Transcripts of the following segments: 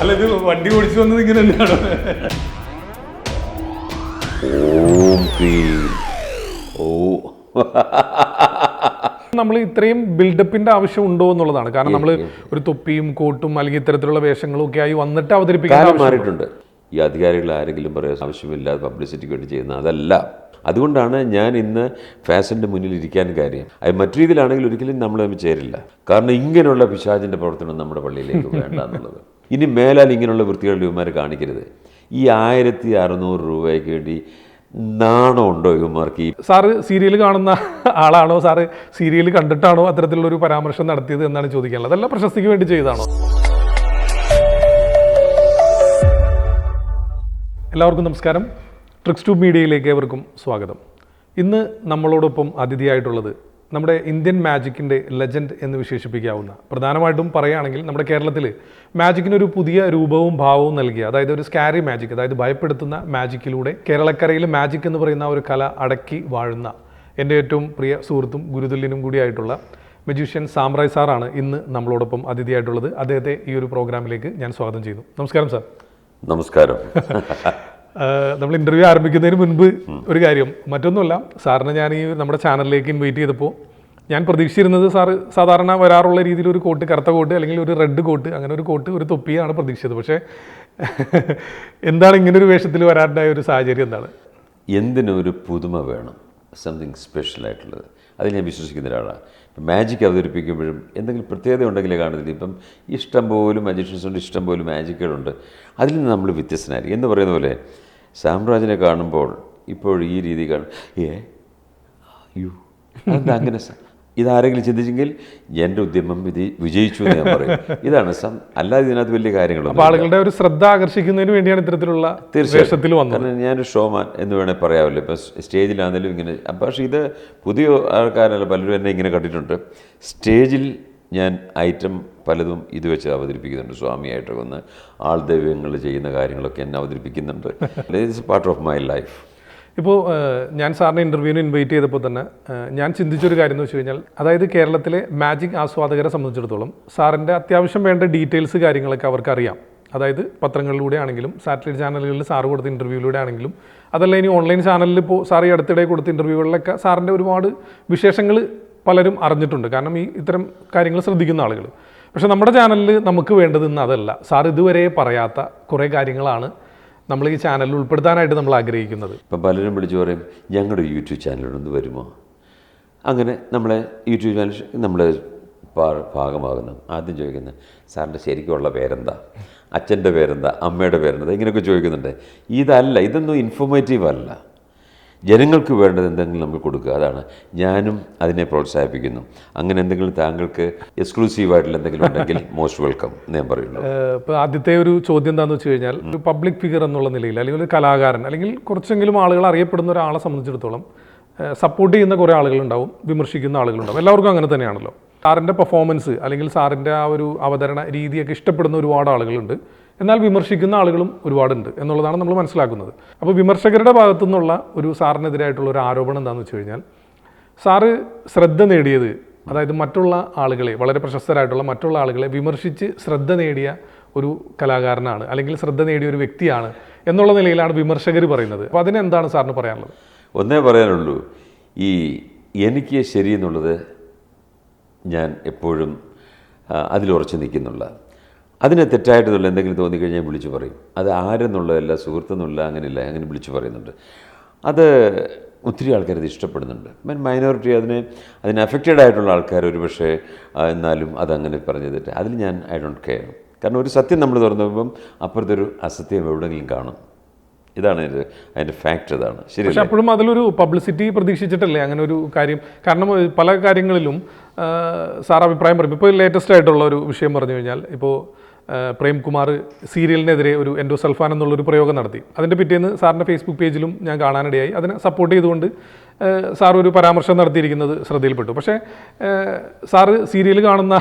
അല്ല ഇത് വണ്ടി ഓടിച്ചു വന്നത് ഇങ്ങനെ തന്നെയാണ് ഓം ക്രീം ഓ. നമ്മൾ ഇത്രയും ബിൽഡപ്പിന്റെ ആവശ്യം ഉണ്ടോ എന്നുള്ളതാണ്. കാരണം നമ്മൾ ഒരു തൊപ്പിയും കോട്ടും അല്ലെങ്കിൽ ഇത്തരത്തിലുള്ള വേഷങ്ങളും ഒക്കെ ആയി വന്നിട്ട് അവതരിപ്പിക്കാൻ മാറിയിട്ടുണ്ട്. ഈ അധികാരികൾ ആരെങ്കിലും പറയാൻ ആവശ്യമില്ലാതെ പബ്ലിസിറ്റിക്ക് വേണ്ടി ചെയ്യുന്ന അതല്ല. അതുകൊണ്ടാണ് ഞാൻ ഇന്ന് ഫാഷന്റെ മുന്നിൽ ഇരിക്കാൻ കാര്യം. അത് മറ്റു രീതിയിലാണെങ്കിൽ ഒരിക്കലും നമ്മൾ ചേരില്ല. കാരണം ഇങ്ങനെയുള്ള പിശാചിന്റെ പ്രവർത്തനം നമ്മുടെ പള്ളിയിലേക്ക് വേണ്ട എന്നുള്ളത്. ഇനി മേലാൽ ഇങ്ങനെയുള്ള വൃത്തികളുടെ ഇവന്മാർ കാണിക്കരുത്. ഈ ആയിരത്തി അറുന്നൂറ് രൂപയ്ക്ക് വേണ്ടി നാണമുണ്ടോ ഇവന്മാർക്ക്? ഈ സാറ് സീരിയൽ കാണുന്ന ആളാണോ? സാറ് സീരിയൽ കണ്ടിട്ടാണോ അത്തരത്തിലുള്ള ഒരു പരാമർശം നടത്തിയത് എന്നാണ് ചോദിക്കാനുള്ളത്. അതല്ല പ്രശസ്തിക്ക് വേണ്ടി ചെയ്താണോ എല്ലാവർക്കും നമസ്കാരം. ട്രിക്സ് ട്യൂബ് മീഡിയയിലേക്ക് ഏവർക്കും സ്വാഗതം. ഇന്ന് നമ്മളോടൊപ്പം അതിഥിയായിട്ടുള്ളത് നമ്മുടെ ഇന്ത്യൻ മാജിക്കിന്റെ ലെജൻഡ് എന്ന് വിശേഷിപ്പിക്കാവുന്ന. പ്രധാനമായിട്ടും പറയുകയാണെങ്കിൽ നമ്മുടെ കേരളത്തിൽ മാജിക്കിനൊരു പുതിയ രൂപവും ഭാവവും നൽകിയ അതായത് ഒരു സ്കാരി മാജിക് അതായത് ഭയപ്പെടുത്തുന്ന മാജിക്കിലൂടെ കേരളക്കരയിൽ മാജിക് എന്ന് പറയുന്ന ഒരു കല അടക്കി വാഴുന്ന എന്റെ ഏറ്റവും പ്രിയ സുഹൃത്തും ഗുരുതുല്യനും കൂടിയായിട്ടുള്ള മജീഷ്യൻ സാമ്രായ് സാറാണ് ഇന്ന് നമ്മളോടൊപ്പം അതിഥിയായിട്ടുള്ളത്. അദ്ദേഹത്തെ ഈ ഒരു പ്രോഗ്രാമിലേക്ക് ഞാൻ സ്വാഗതം ചെയ്യുന്നു. നമസ്കാരം സാർ. നമസ്കാരം. നമ്മൾ ഇന്റർവ്യൂ ആരംഭിക്കുന്നതിന് മുൻപ് ഒരു കാര്യം. മറ്റൊന്നുമല്ല സാറിനെ ഞാൻ ഈ നമ്മുടെ ചാനലിലേക്ക് ഇൻവൈറ്റ് ചെയ്തപ്പോൾ ഞാൻ പ്രതീക്ഷിച്ചിരുന്നത് സാറ് സാധാരണ വരാറുള്ള രീതിയിൽ ഒരു കോട്ട് കറുത്ത കോട്ട് അല്ലെങ്കിൽ ഒരു റെഡ് കോട്ട് അങ്ങനെ ഒരു കോട്ട് ഒരു തൊപ്പിയാണ് പ്രതീക്ഷിച്ചത്. പക്ഷേ എന്താണ് ഇങ്ങനെ ഒരു വേഷത്തിൽ വരാനുണ്ടായ ഒരു സാഹചര്യം എന്താണ്? എന്തിനൊരു പുതുമ വേണം? സംതിങ് സ്പെഷ്യൽ ആയിട്ടുള്ളത്. അതിൽ ഞാൻ വിശ്വസിക്കുന്ന ഒരാളാണ്. മാജിക് അവതരിപ്പിക്കുമ്പോഴും എന്തെങ്കിലും പ്രത്യേകത ഉണ്ടെങ്കിലേ കാണുന്നില്ല. ഇപ്പം ഇഷ്ടം പോലും മജീഷ്യൻസ് ഉണ്ട് ഇഷ്ടം പോലും മാജിക്കുകളുണ്ട് അതിൽ നിന്ന് നമ്മൾ വ്യത്യസ്തനായിരിക്കും. എന്ന് പറയുന്ന പോലെ സാമ്രാജിനെ കാണുമ്പോൾ ഇപ്പോൾ ഈ രീതി കാണും. ഏ? യു. അതെന്താ അങ്ങനെ ഇതാരെങ്കിലും ചിന്തിച്ചെങ്കിൽ എന്റെ ഉദ്യമം ഇത് വിജയിച്ചു എന്ന് ഞാൻ പറയും. ഇതാണ് സം അല്ലാതെ ഇതിനകത്ത് വലിയ കാര്യങ്ങളൊന്നും അപ്പോൾ ആളുകളുടെ ഒരു ശ്രദ്ധ ആകർഷിക്കുന്നതിന് വേണ്ടിയാണ് ഇത്തരത്തിലുള്ള വന്നത്. കാരണം ഞാനൊരു ഷോമാൻ എന്ന് വേണേൽ പറയാമല്ലോ. ഇപ്പം സ്റ്റേജിലാണെങ്കിലും ഇങ്ങനെ പക്ഷേ ഇത് പുതിയ ആൾക്കാരല്ല പലരും എന്നെ ഇങ്ങനെ കണ്ടിട്ടുണ്ട്. സ്റ്റേജിൽ ഞാൻ ഐറ്റം പലതും ഇത് വെച്ച് അവതരിപ്പിക്കുന്നുണ്ട്. സ്വാമിയായിട്ട് വന്ന് ആൾ ദൈവങ്ങൾ ചെയ്യുന്ന കാര്യങ്ങളൊക്കെ എന്നെ അവതരിപ്പിക്കുന്നുണ്ട്. It's part of my life ഇപ്പോൾ ഞാൻ സാറിനെ ഇന്റർവ്യൂവിന് ഇൻവൈറ്റ് ചെയ്തപ്പോൾ തന്നെ ഞാൻ ചിന്തിച്ചൊരു കാര്യം എന്ന് വെച്ച് കഴിഞ്ഞാൽ അതായത് കേരളത്തിലെ മാജിക് ആസ്വാദകരെ സംബന്ധിച്ചിടത്തോളം സാറിന്റെ അത്യാവശ്യം വേണ്ട ഡീറ്റെയിൽസ് കാര്യങ്ങളൊക്കെ അവർക്കറിയാം. അതായത് പത്രങ്ങളിലൂടെ ആണെങ്കിലും സാറ്റലൈറ്റ് ചാനലുകളിൽ സാറ് കൊടുത്ത ഇന്റർവ്യൂവിലൂടെ ആണെങ്കിലും അതല്ല ഇനി ഓൺലൈൻ ചാനലിൽ ഇപ്പോൾ സാർ ഈ അടുത്തിടെ കൊടുത്ത ഇന്റർവ്യൂകളിലൊക്കെ സാറിന്റെ ഒരുപാട് വിശേഷങ്ങൾ പലരും അറിഞ്ഞിട്ടുണ്ട്. കാരണം ഈ ഇത്തരം കാര്യങ്ങൾ ശ്രദ്ധിക്കുന്ന ആളുകൾ പക്ഷേ നമ്മുടെ ചാനലിൽ നമുക്ക് വേണ്ടതെന്ന് അതല്ല. സാർ ഇതുവരെ പറയാത്ത കുറേ കാര്യങ്ങളാണ് നമ്മൾ ഈ ചാനലിൽ ഉൾപ്പെടുത്താനായിട്ട് നമ്മൾ ആഗ്രഹിക്കുന്നത്. ഇപ്പം പലരും വിളിച്ചു പറയും ഞങ്ങളുടെ യൂട്യൂബ് ചാനലിലൊന്ന് വരുമോ? അങ്ങനെ നമ്മളെ യൂട്യൂബ് ചാനൽ നമ്മൾ ഭാഗമാകുന്നു. ആദ്യം ചോദിക്കുന്നത് സാറിന്റെ ശരിക്കുള്ള പേരെന്താ? അച്ഛന്റെ പേരെന്താ? അമ്മയുടെ പേരെന്താ? ഇങ്ങനെയൊക്കെ ചോദിക്കുന്നുണ്ട്. ഇതല്ല ഇതൊന്നും ഇൻഫോർമേറ്റീവ് അല്ല. ജനങ്ങൾക്ക് വേണ്ടത് എന്തെങ്കിലും നമ്മൾ കൊടുക്കുക. അതാണ്. ഞാനും അതിനെ പ്രോത്സാഹിപ്പിക്കുന്നു. അങ്ങനെ എന്തെങ്കിലും താങ്കൾക്ക് എക്സ്ക്ലൂസീവായിട്ടുള്ള എന്തെങ്കിലും ഉണ്ടെങ്കിൽ മോസ്റ്റ് വെൽക്കം ഞാൻ പറയുന്നു. ഇപ്പോൾ ആദ്യത്തെ ഒരു ചോദ്യം എന്താണെന്ന് വെച്ച് കഴിഞ്ഞാൽ ഒരു പബ്ലിക് ഫിഗർ എന്നുള്ള നിലയിൽ അല്ലെങ്കിൽ ഒരു കലാകാരൻ അല്ലെങ്കിൽ കുറച്ചെങ്കിലും ആളുകൾ അറിയപ്പെടുന്ന ഒരാളെ സംബന്ധിച്ചിടത്തോളം സപ്പോർട്ട് ചെയ്യുന്ന കുറേ ആളുകളുണ്ടാവും വിമർശിക്കുന്ന ആളുകളുണ്ടാവും. എല്ലാവർക്കും അങ്ങനെ തന്നെയാണല്ലോ. സാറിന്റെ പെർഫോമൻസ് അല്ലെങ്കിൽ സാറിന്റെ ആ ഒരു അവതരണ രീതിയൊക്കെ ഇഷ്ടപ്പെടുന്ന ഒരുപാട് ആളുകളുണ്ട്. എന്നാൽ വിമർശിക്കുന്ന ആളുകളും ഒരുപാടുണ്ട് എന്നുള്ളതാണ് നമ്മൾ മനസ്സിലാക്കുന്നത്. അപ്പോൾ വിമർശകരുടെ ഭാഗത്തു നിന്നുള്ള ഒരു സാറിനെതിരായിട്ടുള്ള ഒരു ആരോപണം എന്താണെന്ന് വെച്ച് കഴിഞ്ഞാൽ സാറ് ശ്രദ്ധ നേടിയത് അതായത് മറ്റുള്ള ആളുകളെ വളരെ പ്രശസ്തരായിട്ടുള്ള മറ്റുള്ള ആളുകളെ വിമർശിച്ച് ശ്രദ്ധ നേടിയ ഒരു കലാകാരനാണ് അല്ലെങ്കിൽ ശ്രദ്ധ നേടിയ ഒരു വ്യക്തിയാണ് എന്നുള്ള നിലയിലാണ് വിമർശകർ പറയുന്നത്. അപ്പോൾ അതിനെന്താണ് സാറിന് പറയാനുള്ളത്? ഒന്നേ പറയാനുള്ളൂ. ഈ എനിക്ക് ശരി എന്നുള്ളത് ഞാൻ എപ്പോഴും അതിലുറച്ച് നിൽക്കുന്നുള്ള അതിനെ തെറ്റായിട്ടുള്ള എന്തെങ്കിലും തോന്നിക്കഴിഞ്ഞാൽ വിളിച്ചു പറയും. അത് ആരെന്നുള്ളതല്ല സുഹൃത്തെന്നുള്ള അങ്ങനെയല്ല അങ്ങനെ വിളിച്ചു പറയുന്നുണ്ട്. അത് ഒത്തിരി ആൾക്കാർ ഇഷ്ടപ്പെടുന്നുണ്ട്. ഇഷ്ടപ്പെടുന്നുണ്ട് മൈനോറിറ്റി അതിനെ അതിന് അഫക്റ്റഡ് ആയിട്ടുള്ള ആൾക്കാർ ഒരു പക്ഷേ എന്നാലും അതങ്ങനെ പറഞ്ഞു തെറ്റ്. അതിൽ ഞാൻ ഐ ഡോണ്ട് കെയർ. കാരണം ഒരു സത്യം നമ്മൾ തുറന്നു അപ്പുറത്തെ അപ്പുറത്തൊരു അസത്യം എവിടെയെങ്കിലും കാണും. ഇതാണ് ഇത് അതിന്റെ ഫാക്റ്റ് ഇതാണ്. ശരി പക്ഷെ അപ്പോഴും അതിലൊരു പബ്ലിസിറ്റി പ്രതീക്ഷിച്ചിട്ടല്ലേ അങ്ങനെ ഒരു കാര്യം? കാരണം പല കാര്യങ്ങളിലും സാർ അഭിപ്രായം പറയും. ഇപ്പോൾ ലേറ്റസ്റ്റ് ആയിട്ടുള്ള ഒരു വിഷയം പറഞ്ഞു കഴിഞ്ഞാൽ ഇപ്പോൾ പ്രേംകുമാർ സീരിയലിനെതിരെ ഒരു എൻഡോസൾഫാൻ എന്നുള്ളൊരു പ്രയോഗം നടത്തി. അതിന്റെ പിറ്റേന്ന് സാറിന്റെ ഫേസ്ബുക്ക് പേജിലും ഞാൻ കാണാനിടയായി. അതിനെ സപ്പോർട്ട് ചെയ്തുകൊണ്ട് സാർ ഒരു പരാമർശം നടത്തിയിരിക്കുന്നത് ശ്രദ്ധയിൽപ്പെട്ടു. പക്ഷേ സാറ് സീരിയൽ കാണുന്ന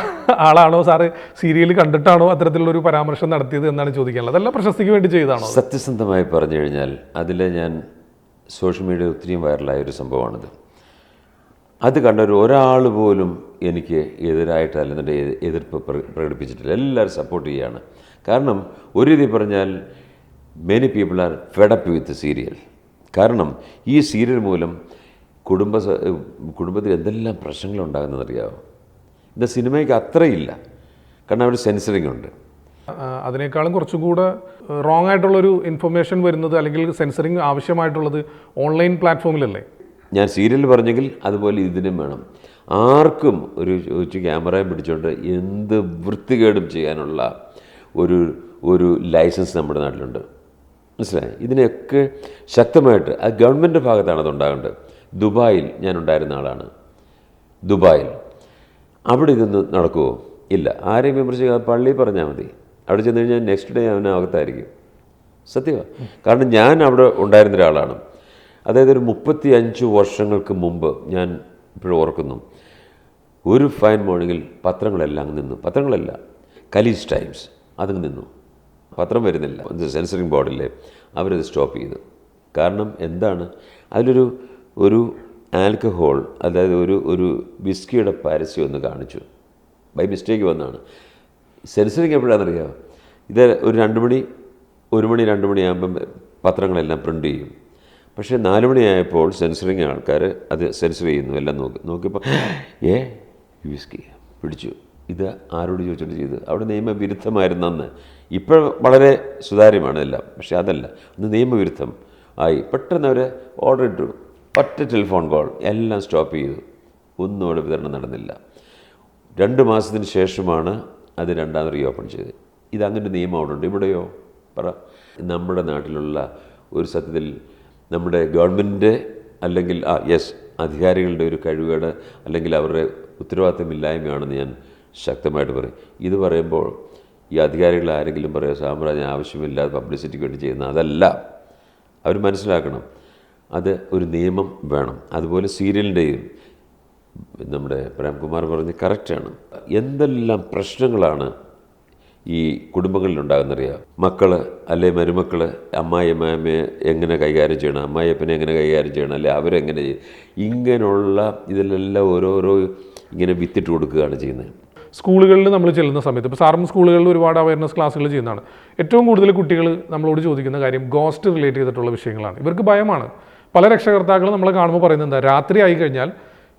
ആളാണോ സാറ് സീരിയൽ കണ്ടിട്ടാണോ അത്തരത്തിലുള്ളൊരു പരാമർശം നടത്തിയത് എന്നാണ് ചോദിക്കാനുള്ളത്. അതെല്ലാം പ്രശസ്തിക്ക് വേണ്ടി ചെയ്തതാണോ സത്യസന്ധമായി പറഞ്ഞു കഴിഞ്ഞാൽ അതിൽ ഞാൻ സോഷ്യൽ മീഡിയ ഒത്തിരിയും വൈറലായ ഒരു സംഭവമാണിത്. അത് കണ്ടൊരു ഒരാൾ പോലും എനിക്ക് എതിരായിട്ട് അല്ലെന്നുണ്ടെങ്കിൽ എതിർപ്പ് പ്ര- പ്രകടിപ്പിച്ചിട്ടില്ല. എല്ലാവരും സപ്പോർട്ട് ചെയ്യുകയാണ് കാരണം ഒരു രീതി പറഞ്ഞാൽ many people are fed up with serial കാരണം ഈ സീരിയൽ മൂലം കുടുംബ കുടുംബത്തിൽ എന്തെല്ലാം പ്രശ്നങ്ങളുണ്ടാകുന്നതറിയാമോ ഇന്ന് സിനിമയ്ക്ക് അത്രയില്ല. കാരണം അവിടെ സെൻസറിങ് ഉണ്ട്. അതിനേക്കാളും കുറച്ചും കൂടെ റോങ് ആയിട്ടുള്ളൊരു ഇൻഫർമേഷൻ വരുന്നത് അല്ലെങ്കിൽ സെൻസറിങ് ആവശ്യമായിട്ടുള്ളത് ഓൺലൈൻ പ്ലാറ്റ്ഫോമിലല്ലേ ഞാൻ സീരിയൽ പറഞ്ഞെങ്കിൽ അതുപോലെ ഇതിനും വേണം. ആർക്കും ഒരു ഒരു ക്യാമറയും പിടിച്ചുകൊണ്ട് എന്ത് വൃത്തികേടും ചെയ്യാനുള്ള ഒരു ഒരു ലൈസൻസ് നമ്മുടെ നാട്ടിലുണ്ട്. മനസ്സിലായി? ഇതിനെയൊക്കെ ശക്തമായിട്ട് അത് ഗവൺമെന്റ് ഭാഗത്താണ് അതുണ്ടാകേണ്ടത്. ദുബായിൽ ഞാൻ ഉണ്ടായിരുന്ന ആളാണ്. ദുബായിൽ. അവിടെ ഇതൊന്നും നടക്കുമോ ഇല്ല. ആരെയും വിമർശിക്കുക പള്ളി പറഞ്ഞാൽ മതി. അവിടെ ചെന്ന് കഴിഞ്ഞാൽ നെക്സ്റ്റ് ഡേ അവനകത്തായിരിക്കും. സത്യമാണ് കാരണം ഞാൻ അവിടെ ഉണ്ടായിരുന്ന ഒരാളാണ് അതായത് ഒരു മുപ്പത്തി അഞ്ച് വർഷങ്ങൾക്ക് മുമ്പ് ഞാൻ ഇപ്പോഴും ഓർക്കുന്നു. ഒരു ഫൈൻ മോർണിംഗിൽ പത്രങ്ങളെല്ലാം അങ്ങ് നിന്നു. പത്രങ്ങളല്ല കലീസ് ടൈംസ് അതങ്ങ് നിന്നു. പത്രം വരുന്നില്ല. സെൻസറിങ് ബോർഡില്ലേ അവരത് സ്റ്റോപ്പ് ചെയ്തു. കാരണം എന്താണ്? അതിലൊരു ഒരു ആൽക്കഹോൾ അതായത് ഒരു ഒരു വിസ്കിയുടെ പരസ്യം ഒന്ന് കാണിച്ചു. ബൈ മിസ്റ്റേക്ക് വന്നാണ്. സെൻസറിങ് എപ്പോഴാണെന്നറിയാമോ ഇത് ഒരു രണ്ട് മണി ഒരു മണി രണ്ട് മണിയാകുമ്പം പത്രങ്ങളെല്ലാം പ്രിന്റ് ചെയ്യും. പക്ഷേ നാല് മണിയായപ്പോൾ സെൻസറിങ് ആൾക്കാർ അത് സെൻസർ ചെയ്യുന്നു എല്ലാം നോക്കി നോക്കിയപ്പോൾ ഏ വിസ്കി പിടിച്ചു. ഇത് ആരോട് ചോദിച്ചിട്ട് ചെയ്തു? അവിടെ നിയമവിരുദ്ധമായിരുന്നു അന്ന് ഇപ്പോൾ വളരെ സുതാര്യമാണ് എല്ലാം പക്ഷേ അതല്ല അന്ന് നിയമവിരുദ്ധം ആയി. പെട്ടെന്ന് അവർ ഓർഡർ ഇട്ടു. ഒറ്റ ടെലിഫോൺ കോൾ എല്ലാം സ്റ്റോപ്പ് ചെയ്തു. ഒന്നും അവിടെ വിതരണം നടന്നില്ല. രണ്ട് മാസത്തിന് ശേഷമാണ് അത് രണ്ടാമത് റീ ഓപ്പൺ ചെയ്തത്. ഇതങ്ങനൊരു നിയമം അവിടെ ഉണ്ട്. ഇവിടെയോ? പറ. നമ്മുടെ നാട്ടിലുള്ള ഒരു സത്യത്തിൽ നമ്മുടെ ഗവൺമെന്റ് അല്ലെങ്കിൽ ആ യെസ് അധികാരികളുടെ ഒരു കഴിവുകേട് അല്ലെങ്കിൽ അവരുടെ ഉത്തരവാദിത്തമില്ലായ്മയാണെന്ന് ഞാൻ ശക്തമായിട്ട് പറയും. ഇത് പറയുമ്പോൾ ഈ അധികാരികൾ ആരെങ്കിലും പറയുക സാമ്രാജ്യം ആവശ്യമില്ലാതെ പബ്ലിസിറ്റിക്ക് വേണ്ടി ചെയ്യുന്ന അതല്ല. അവർ മനസ്സിലാക്കണം. അത് ഒരു നിയമം വേണം. അതുപോലെ സീരിയലിന്റെയും നമ്മുടെ പ്രേംകുമാർ പറഞ്ഞ് കറക്റ്റാണ് എന്തെല്ലാം പ്രശ്നങ്ങളാണ് ഈ കുടുംബങ്ങളിലുണ്ടാകുന്നറിയാം. മക്കൾ അല്ലെ മരുമക്കൾ അമ്മായി അമ്മായമ്മയെ എങ്ങനെ കൈകാര്യം ചെയ്യണം അമ്മായിയപ്പനെ എങ്ങനെ കൈകാര്യം ചെയ്യണം അല്ലെ അവരെങ്ങനെ ചെയ്യും ഇങ്ങനെയുള്ള ഇതിലെല്ലാം ഓരോരോ ഇങ്ങനെ വിത്തിട്ട് കൊടുക്കുകയാണ് ചെയ്യുന്നത്. സ്കൂളുകളിൽ നമ്മൾ ചെല്ലുന്ന സമയത്ത് ഇപ്പോൾ സാറും സ്കൂളുകളിൽ ഒരുപാട് അവയർനെസ് ക്ലാസ്സുകൾ ചെയ്യുന്നതാണ്. ഏറ്റവും കൂടുതൽ കുട്ടികൾ നമ്മളോട് ചോദിക്കുന്ന കാര്യം ഗോസ്റ്റ് റിലേറ്റ് ചെയ്തിട്ടുള്ള വിഷയങ്ങളാണ്. ഇവർക്ക് ഭയമാണ്. പല രക്ഷകർത്താക്കളും നമ്മളെ കാണുമ്പോൾ പറയുന്നത് എന്താ രാത്രി ആയി കഴിഞ്ഞാൽ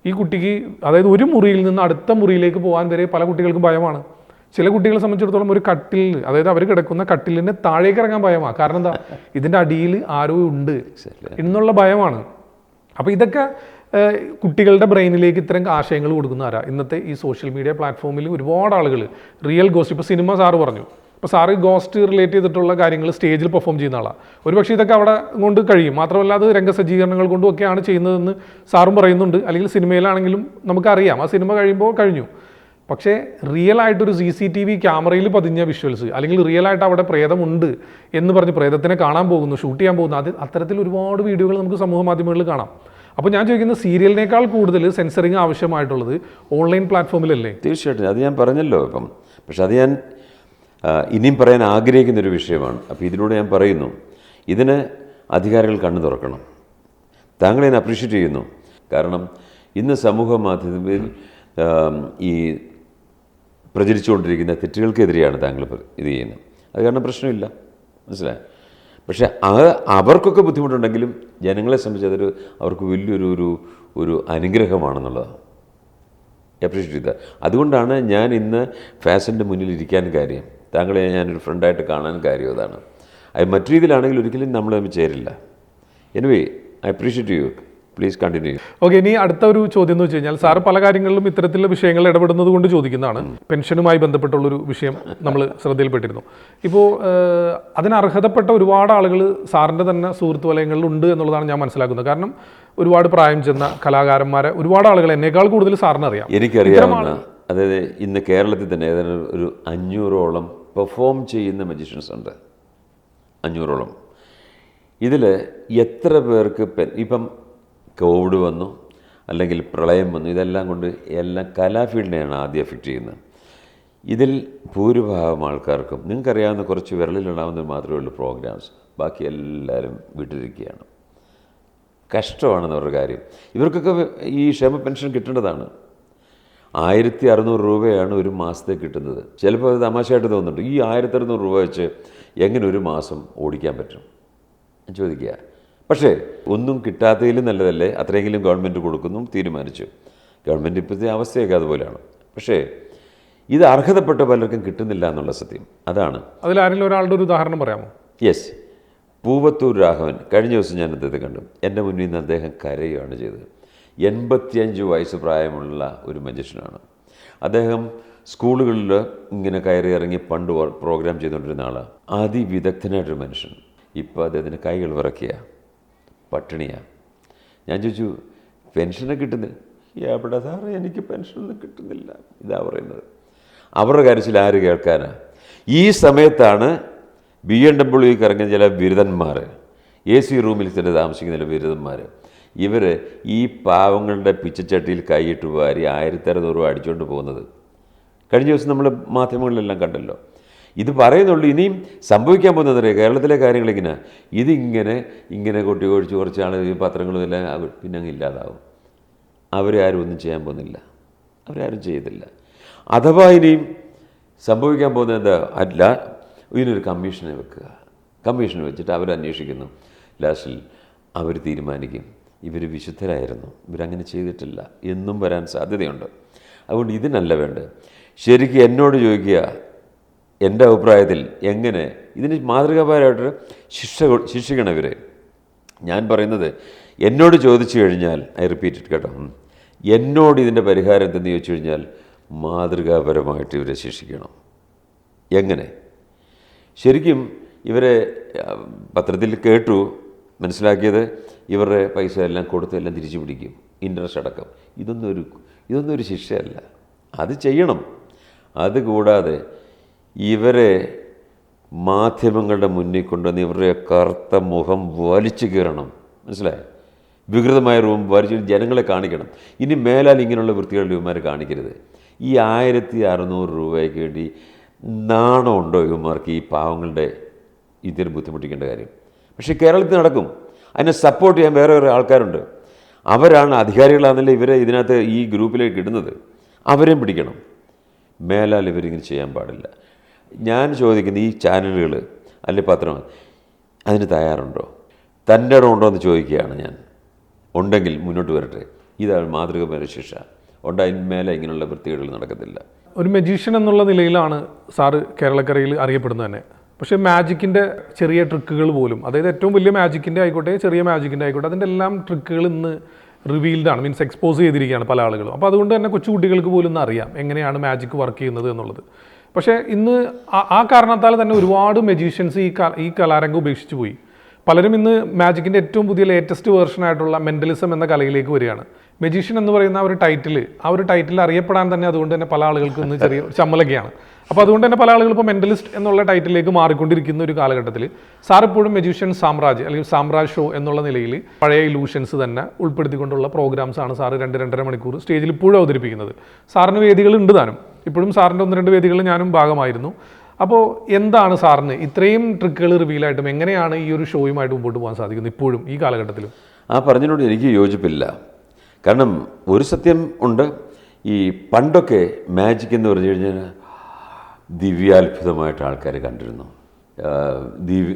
ഈ കുട്ടിക്ക് അതായത് ഒരു മുറിയിൽ നിന്ന് അടുത്ത മുറിയിലേക്ക് പോകാൻ വരെ പല കുട്ടികൾക്കും ഭയമാണ്. ചില കുട്ടികളെ സംബന്ധിച്ചിടത്തോളം ഒരു കട്ടിൽ അതായത് അവർ കിടക്കുന്ന കട്ടിലിന് താഴേക്ക് ഇറങ്ങാൻ ഭയമാണ് കാരണം എന്താ? ഇതിന്റെ അടിയിൽ ആരോ ഉണ്ട് എന്നുള്ള ഭയമാണ്. അപ്പോൾ ഇതൊക്കെ കുട്ടികളുടെ ബ്രെയിനിലേക്ക് ഇത്തരം ആശയങ്ങൾ കൊടുക്കുന്ന ആരാ? ഇന്നത്തെ ഈ സോഷ്യൽ മീഡിയ പ്ലാറ്റ്ഫോമിൽ ഒരുപാട് ആളുകൾ റിയൽ ഗോസ്റ്റ്. ഇപ്പോൾ സിനിമ സാറ് പറഞ്ഞു. ഇപ്പോൾ സാറ് ഗോസ്റ്റ് റിലേറ്റ് ചെയ്തിട്ടുള്ള കാര്യങ്ങൾ സ്റ്റേജിൽ പെർഫോം ചെയ്യുന്ന ആളാണ് ഒരുപക്ഷെ ഇതൊക്കെ അവിടെ കൊണ്ട് കഴിയും. മാത്രമല്ല അത് രംഗസജ്ജീകരണങ്ങൾ കൊണ്ടും ഒക്കെയാണ് ചെയ്യുന്നതെന്ന് സാറും പറയുന്നുണ്ട്. അല്ലെങ്കിൽ സിനിമയിലാണെങ്കിലും നമുക്കറിയാം. ആ സിനിമ കഴിയുമ്പോൾ കഴിഞ്ഞു. പക്ഷേ റിയൽ ആയിട്ടൊരു സി സി ടി വി ക്യാമറയിൽ പതിഞ്ഞ വിഷ്വൽസ് അല്ലെങ്കിൽ റിയൽ ആയിട്ട് അവിടെ പ്രേതമുണ്ട് എന്ന് പറഞ്ഞ് പ്രേതത്തിനെ കാണാൻ പോകുന്നു ഷൂട്ട് ചെയ്യാൻ പോകുന്നു അത് അത്തരത്തിൽ ഒരുപാട് വീഡിയോകൾ നമുക്ക് സമൂഹ മാധ്യമങ്ങളിൽ കാണാം. അപ്പോൾ ഞാൻ ചോദിക്കുന്നത് സീരിയലിനേക്കാൾ കൂടുതൽ സെൻസറിങ് ആവശ്യമായിട്ടുള്ളത് ഓൺലൈൻ പ്ലാറ്റ്ഫോമിലല്ലേ തീർച്ചയായിട്ടും. അത് ഞാൻ പറഞ്ഞല്ലോ ഇപ്പം. പക്ഷെ അത് ഞാൻ ഇനിയും പറയാൻ ആഗ്രഹിക്കുന്ന ഒരു വിഷയമാണ്. അപ്പോൾ ഇതിലൂടെ ഞാൻ പറയുന്നു ഇതിന് അധികാരികൾ കണ്ണു തുറക്കണം. താങ്കളെ ഞാൻ അപ്രീഷിയേറ്റ് ചെയ്യുന്നു. കാരണം ഇന്ന് സമൂഹ മാധ്യമത്തിൽ ഈ പ്രചരിച്ചുകൊണ്ടിരിക്കുന്ന തെറ്റുകൾക്കെതിരെയാണ് താങ്കൾ ഇത് ചെയ്യുന്നത്. അത് കാരണം പ്രശ്നമില്ല. മനസ്സിലായി? പക്ഷേ അത് അവർക്കൊക്കെ ബുദ്ധിമുട്ടുണ്ടെങ്കിലും ജനങ്ങളെ സംബന്ധിച്ച് അതൊരു അവർക്ക് വലിയൊരു ഒരു ഒരു അനുഗ്രഹമാണെന്നുള്ളതാണ്. അപ്രീഷിയേറ്റ് ചെയ്ത അതുകൊണ്ടാണ് ഞാൻ ഇന്ന് ഫാഷന്റെ മുന്നിൽ ഇരിക്കാൻ കാര്യം. താങ്കളെ ഞാനൊരു ഫ്രണ്ടായിട്ട് കാണാൻ കാര്യം അതാണ്. അത് മറ്റു രീതിയിലാണെങ്കിൽ ഒരിക്കലും നമ്മൾ തമ്മിൽ ചേരില്ല. Anyway I appreciate you please continue okay ഇനി അടുത്ത ഒരു ചോദ്യം എന്ന് വെച്ച് കഴിഞ്ഞാൽ സാർ പല കാര്യങ്ങളിലും ഇത്തരത്തിലുള്ള വിഷയങ്ങൾ ഇടപെടുന്നത് കൊണ്ട് ചോദിക്കുന്നതാണ്. പെൻഷനുമായി ബന്ധപ്പെട്ടുള്ളൊരു വിഷയം നമ്മൾ ശ്രദ്ധയിൽപ്പെട്ടിരുന്നു. ഇപ്പോൾ അതിനർഹതപ്പെട്ട ഒരുപാട് ആളുകൾ സാറിന്റെ തന്നെ സുഹൃത്തു വലയങ്ങളിൽ ഉണ്ട് എന്നുള്ളതാണ് ഞാൻ മനസ്സിലാക്കുന്നത്. കാരണം ഒരുപാട് പ്രായം ചെന്ന കലാകാരന്മാരെ ഒരുപാട് ആളുകൾ എന്നേക്കാൾ കൂടുതൽ സാറിന് അറിയാം എനിക്കറിയാവുന്ന അതായത് ഇന്ന് കേരളത്തിൽ തന്നെ ഏതാണ്ട് ഒരു അഞ്ഞൂറോളം പെർഫോം ചെയ്യുന്ന മജീഷ്യൻസ് ഉണ്ട്. അഞ്ഞൂറോളം. ഇതിൽ എത്ര പേർക്ക് ഇപ്പം കോവിഡ് വന്നു അല്ലെങ്കിൽ പ്രളയം വന്നു ഇതെല്ലാം കൊണ്ട് എല്ലാം കലാഫീൽഡിനെയാണ് ആദ്യം എഫക്റ്റ് ചെയ്യുന്നത്. ഇതിൽ ഭൂരിഭാഗം ആൾക്കാർക്കും നിങ്ങൾക്കറിയാവുന്ന കുറച്ച് വിരളിലുണ്ടാവുന്ന മാത്രമേ ഉള്ളൂ പ്രോഗ്രാംസ് ബാക്കി എല്ലാവരും വീട്ടിലിരിക്കുകയാണ് കഷ്ടമാണെന്ന് അവരുടെ കാര്യം. ഇവർക്കൊക്കെ ഈ ക്ഷേമ പെൻഷൻ കിട്ടേണ്ടതാണ്. ആയിരത്തി അറുന്നൂറ് രൂപയാണ് ഒരു മാസത്തേക്ക് കിട്ടുന്നത്. ചിലപ്പോൾ അത് തമാശയായിട്ട് തോന്നുന്നുണ്ട്. ഈ ആയിരത്തി അറുന്നൂറ് രൂപ വെച്ച് എങ്ങനെ ഒരു മാസം ഓടിക്കാൻ പറ്റും? ചോദിക്കുക പക്ഷേ ഒന്നും കിട്ടാത്തതിലും നല്ലതല്ലേ അത്രയെങ്കിലും ഗവൺമെന്റ് കൊടുക്കുന്നു തീരുമാനിച്ചു. ഗവൺമെന്റ് ഇപ്പോഴത്തെ അവസ്ഥയൊക്കെ അതുപോലെയാണ്. പക്ഷേ ഇത് അർഹതപ്പെട്ട പലർക്കും കിട്ടുന്നില്ല എന്നുള്ള സത്യം. അതാണ്. അതിൽ ആരെങ്കിലും ഒരാളുടെ ഒരു ഉദാഹരണം പറയാമോ? യെസ്. പൂവത്തൂർ രാഘവൻ കഴിഞ്ഞ ദിവസം ഞാൻ അദ്ദേഹത്തെ കണ്ടു. എന്റെ മുന്നിൽ നിന്ന് അദ്ദേഹം കരയുകയാണ് ചെയ്തത്. എൺപത്തിയഞ്ച് വയസ്സ് പ്രായമുള്ള ഒരു മജീഷ്യനാണ് അദ്ദേഹം സ്കൂളുകളിൽ ഇങ്ങനെ കയറി ഇറങ്ങി പണ്ട് പ്രോഗ്രാം ചെയ്തുകൊണ്ടിരുന്ന ആളാണ് അതിവിദഗ്ധനായിട്ടൊരു മനുഷ്യൻ. ഇപ്പോൾ അദ്ദേഹത്തിന്റെ കൈകൾ വിറക്കുക പട്ടിണിയാണ്. ഞാൻ ചോദിച്ചു പെൻഷനൊക്കെ കിട്ടുന്നില്ല? എവിടെ സാറേ എനിക്ക് പെൻഷനൊന്നും കിട്ടുന്നില്ല. ഇതാ പറയുന്നത്. അവരുടെ കാര്യത്തിൽ ആര് കേൾക്കാനാ? ഈ സമയത്താണ് ബി എം ഡബ്ല്യുക്ക് ഇറങ്ങിയ ചില ബിരുദന്മാർ എ സി റൂമിൽ ചില താമസിക്കുന്ന ചില ബിരുദന്മാർ ഇവർ ഈ പാവങ്ങളുടെ പിച്ചച്ചട്ടിയിൽ കൈയിട്ട് വാരി ആയിരത്തി രൂപ അടിച്ചുകൊണ്ട് പോകുന്നത്. കഴിഞ്ഞ ദിവസം നമ്മൾ മാധ്യമങ്ങളിലെല്ലാം കണ്ടല്ലോ ഇത് പറയുന്നുള്ളൂ ഇനിയും സംഭവിക്കാൻ പോകുന്നത് അറിയാം കേരളത്തിലെ കാര്യങ്ങളിങ്ങനെ ഇതിങ്ങനെ ഇങ്ങനെ കൊട്ടി കൊഴിച്ച് കുറച്ച് ആൾ ഈ പത്രങ്ങളും എല്ലാം പിന്നെ അങ്ങ് ഇല്ലാതാവും. അവരെ ആരും ഒന്നും ചെയ്യാൻ പോകുന്നില്ല. അവരാരും ചെയ്തില്ല. അഥവാ ഇനിയും സംഭവിക്കാൻ പോകുന്നത് എന്താ? അല്ല ഇതിനൊരു കമ്മീഷനെ വെക്കുക. കമ്മീഷൻ വെച്ചിട്ട് അവരന്വേഷിക്കുന്നു ലാസ്റ്റിൽ അവർ തീരുമാനിക്കും. ഇവർ വിശുദ്ധരായിരുന്നു. ഇവരങ്ങനെ ചെയ്തിട്ടില്ല. എന്നും വരാൻ സാധ്യതയുണ്ട്. അതുകൊണ്ട് ഇതിനല്ല വേണ്ടത്. ശരിക്കും എന്നോട് ചോദിക്കുക എന്റെ അഭിപ്രായത്തിൽ എങ്ങനെ? ഇതിന് മാതൃകാപരമായിട്ട് ശിക്ഷ ശിക്ഷിക്കണം ഇവരെ. ഞാൻ പറയുന്നത് എന്നോട് ചോദിച്ചു കഴിഞ്ഞാൽ ഐ റിപ്പീറ്റ് കേട്ടോ. എന്നോട് ഇതിന്റെ പരിഹാരം എന്തെന്ന് ചോദിച്ചു കഴിഞ്ഞാൽ മാതൃകാപരമായിട്ട് ഇവരെ ശിക്ഷിക്കണം. എങ്ങനെ? ശരിക്കും ഇവരെ പത്രത്തിൽ കേട്ടു മനസ്സിലാക്കിയത് ഇവരുടെ പൈസ എല്ലാം കൊടുത്ത് എല്ലാം തിരിച്ചു പിടിക്കും ഇൻട്രസ്റ്റ് അടക്കം. ഇതൊന്നും ഒരു ഇതൊന്നും ഒരു ശിക്ഷയല്ല. അത് ചെയ്യണം. അതുകൂടാതെ ഇവരെ മാധ്യമങ്ങളുടെ മുന്നിൽ കൊണ്ടുവന്ന് ഇവരുടെ കറുത്ത മുഖം വലിച്ചു കീറണം. മനസ്സിലായോ? വികൃതമായ റൂം വലിച്ചു ജനങ്ങളെ കാണിക്കണം. ഇനി മേലാൽ ഇങ്ങനെയുള്ള വൃത്തികളുടെ ഇവന്മാർ കാണിക്കരുത്. ഈ ആയിരത്തി അറുന്നൂറ് രൂപയ്ക്ക് വേണ്ടി നാണമുണ്ടോ ഇവന്മാർക്ക് ഈ പാവങ്ങളുടെ ഇതിന് ബുദ്ധിമുട്ടിക്കേണ്ട കാര്യം? പക്ഷേ കേരളത്തിൽ നടക്കും. അതിനെ സപ്പോർട്ട് ചെയ്യാൻ വേറെ വേറെ ആൾക്കാരുണ്ട്. അവരാണ് അധികാരികളാണെന്നല്ലേ ഇവരെ ഇതിനകത്ത് ഈ ഗ്രൂപ്പിലേക്ക് ഇടുന്നത്? അവരെയും പിടിക്കണം. മേലാൽ ഇവരിങ്ങനെ ചെയ്യാൻ പാടില്ല. ഞാൻ ചോദിക്കുന്ന ഈ ചാനലുകൾ അല്ലെങ്കിൽ പത്രം അതിന് തയ്യാറുണ്ടോ? തന്റെ ഇടം ഉണ്ടോ എന്ന് ചോദിക്കുകയാണ് ഞാൻ. ഉണ്ടെങ്കിൽ മുന്നോട്ട് വരട്ടെ. ഇതാണ് മാതൃകപര ശിക്ഷ. ഉണ്ട് അതിന് മേലെ ഇങ്ങനെയുള്ള വൃത്തികേടുകൾ നടക്കത്തില്ല. ഒരു മജീഷ്യൻ എന്നുള്ള നിലയിലാണ് സാറ് കേരളക്കരയിൽ അറിയപ്പെടുന്നത് തന്നെ. പക്ഷേ മാജിക്കിന്റെ ചെറിയ ട്രിക്കുകൾ പോലും അതായത് ഏറ്റവും വലിയ മാജിക്കിന്റെ ആയിക്കോട്ടെ ചെറിയ മാജിക്കിന്റെ ആയിക്കോട്ടെ അതിന്റെ എല്ലാം ട്രിക്കുകൾ ഇന്ന് റിവീൽഡാണ് മീൻസ് എക്സ്പോസ് ചെയ്തിരിക്കുകയാണ് പല ആളുകളും. അപ്പോൾ അതുകൊണ്ട് തന്നെ കൊച്ചു കുട്ടികൾക്ക് പോലും അറിയാം എങ്ങനെയാണ് മാജിക്ക് വർക്ക് ചെയ്യുന്നത് എന്നുള്ളത്. പക്ഷേ ഇന്ന് ആ- കാരണത്താൽ തന്നെ ഒരുപാട് മജീഷ്യൻസ് ഈ ഈ കലാരംഗം ഉപേക്ഷിച്ച് പോയി. പലരും ഇന്ന് മാജിക്കിന്റെ ഏറ്റവും പുതിയ ലേറ്റസ്റ്റ് വേർഷൻ ആയിട്ടുള്ള മെന്റലിസം എന്ന കലയിലേക്ക് വരികയാണ്. മെജീഷ്യൻ എന്ന് പറയുന്ന ഒരു ടൈറ്റിൽ ആ ഒരു ടൈറ്റിൽ അറിയപ്പെടാൻ തന്നെ അതുകൊണ്ട് തന്നെ പല ആളുകൾക്ക് ഇന്ന് ചെറിയ ചമ്മലൊക്കെയാണ്. അപ്പോൾ അതുകൊണ്ട് തന്നെ പല ആളുകൾ ഇപ്പോൾ മെന്റലിസ്റ്റ് എന്നുള്ള ടൈറ്റിലേക്ക് മാറിക്കൊണ്ടിരിക്കുന്ന ഒരു കാലഘട്ടത്തിൽ സാർ ഇപ്പോഴും മെജീഷ്യൻ സാമ്രാജ് അല്ലെങ്കിൽ സാമ്രാജ് ഷോ എന്നുള്ള നിലയിൽ പഴയ ഇലൂഷൻസ് തന്നെ ഉൾപ്പെടുത്തിക്കൊണ്ടുള്ള പ്രോഗ്രാംസ് ആണ് സാറ് രണ്ട് രണ്ടര മണിക്കൂർ സ്റ്റേജിൽ ഇപ്പോഴും അവതരിപ്പിക്കുന്നത്. സാറിന് വേദികൾ ഉണ്ട് താനും. ഇപ്പോഴും സാറിന്റെ ഒന്ന് രണ്ട് വേദികളിൽ ഞാനും ഭാഗമായിരുന്നു. അപ്പോൾ എന്താണ് സാറിന് ഇത്രയും ട്രിക്കുകൾ റിവീലായിട്ടും എങ്ങനെയാണ് ഈ ഒരു ഷോയുമായിട്ട് മുമ്പോട്ട് പോകാൻ സാധിക്കുന്നത് ഇപ്പോഴും ഈ കാലഘട്ടത്തിലും? ആ പറഞ്ഞതിനോട് എനിക്ക് യോജിപ്പില്ല. കാരണം ഒരു സത്യം ഉണ്ട്. ഈ പണ്ടൊക്കെ മാജിക് എന്ന് പറഞ്ഞു കഴിഞ്ഞാൽ ദിവ്യാത്ഭുതമായിട്ട് ആൾക്കാർ കണ്ടിരുന്നു.